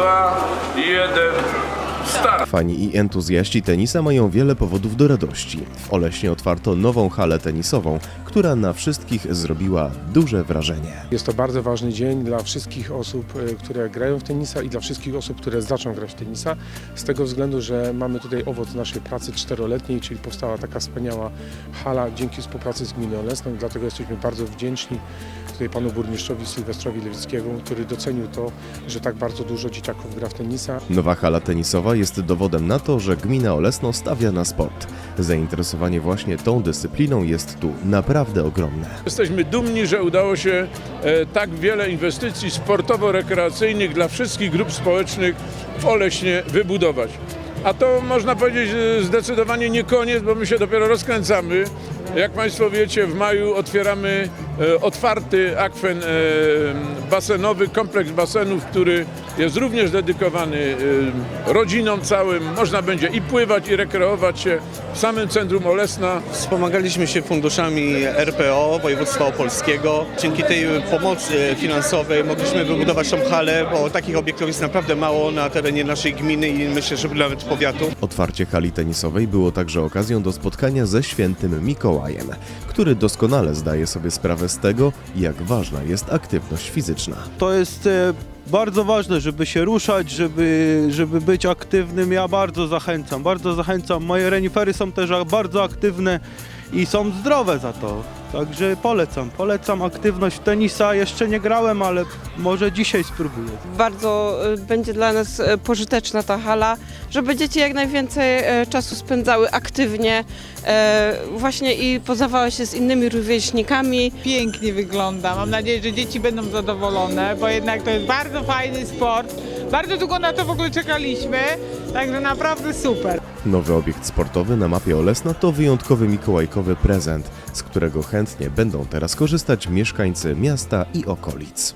dwa, jeden, start. Fani i entuzjaści tenisa mają wiele powodów do radości. W Oleśnie otwarto nową halę tenisową, która na wszystkich zrobiła duże wrażenie. Jest to bardzo ważny dzień dla wszystkich osób, e, które grają w tenisa i dla wszystkich osób, które zaczną grać w tenisa. Z tego względu, że mamy tutaj owoc naszej pracy czteroletniej, czyli powstała taka wspaniała hala dzięki współpracy z Gminą Lesną. Dlatego jesteśmy bardzo wdzięczni tutaj panu burmistrzowi Sylwestrowi Lewickiemu, który docenił to, że tak bardzo dużo dzieciaków gra w tenisa. Nowa hala tenisowa jest dowodem na to, że gmina Olesno stawia na sport. Zainteresowanie właśnie tą dyscypliną jest tu naprawdę ogromne. Jesteśmy dumni, że udało się e, tak wiele inwestycji sportowo-rekreacyjnych dla wszystkich grup społecznych w Oleśnie wybudować. A to można powiedzieć e, zdecydowanie nie koniec, bo my się dopiero rozkręcamy. Jak Państwo wiecie, w maju otwieramy e, otwarty akwen e, basenowy, kompleks basenów, który jest również dedykowany e, rodzinom całym. Można będzie i pływać, i rekreować się w samym centrum Olesna. Wspomagaliśmy się funduszami RPO Województwa Opolskiego. Dzięki tej pomocy finansowej mogliśmy wybudować tą halę, bo takich obiektów jest naprawdę mało na terenie naszej gminy i myślę, że nawet powiatu. Otwarcie hali tenisowej było także okazją do spotkania ze świętym Mikołajem, który doskonale zdaje sobie sprawę z tego, jak ważna jest aktywność fizyczna. To jest e, bardzo ważne, żeby się ruszać, żeby, żeby być aktywnym. Ja bardzo zachęcam, bardzo zachęcam. Moje renifery są też bardzo aktywne i są zdrowe za to. Także polecam, polecam aktywność w tenisa. Jeszcze nie grałem, ale może dzisiaj spróbuję. Bardzo y, będzie dla nas y, pożyteczna ta hala, żeby dzieci jak najwięcej y, czasu spędzały aktywnie, y, właśnie i poznawały się z innymi rówieśnikami. pięknie wygląda. Mam nadzieję, że dzieci będą zadowolone, bo jednak to jest bardzo fajny sport. Bardzo długo na to w ogóle czekaliśmy, także naprawdę super. Nowy obiekt sportowy na mapie Olesna to wyjątkowy mikołajkowy prezent, z którego chętnie będą teraz korzystać mieszkańcy miasta i okolic.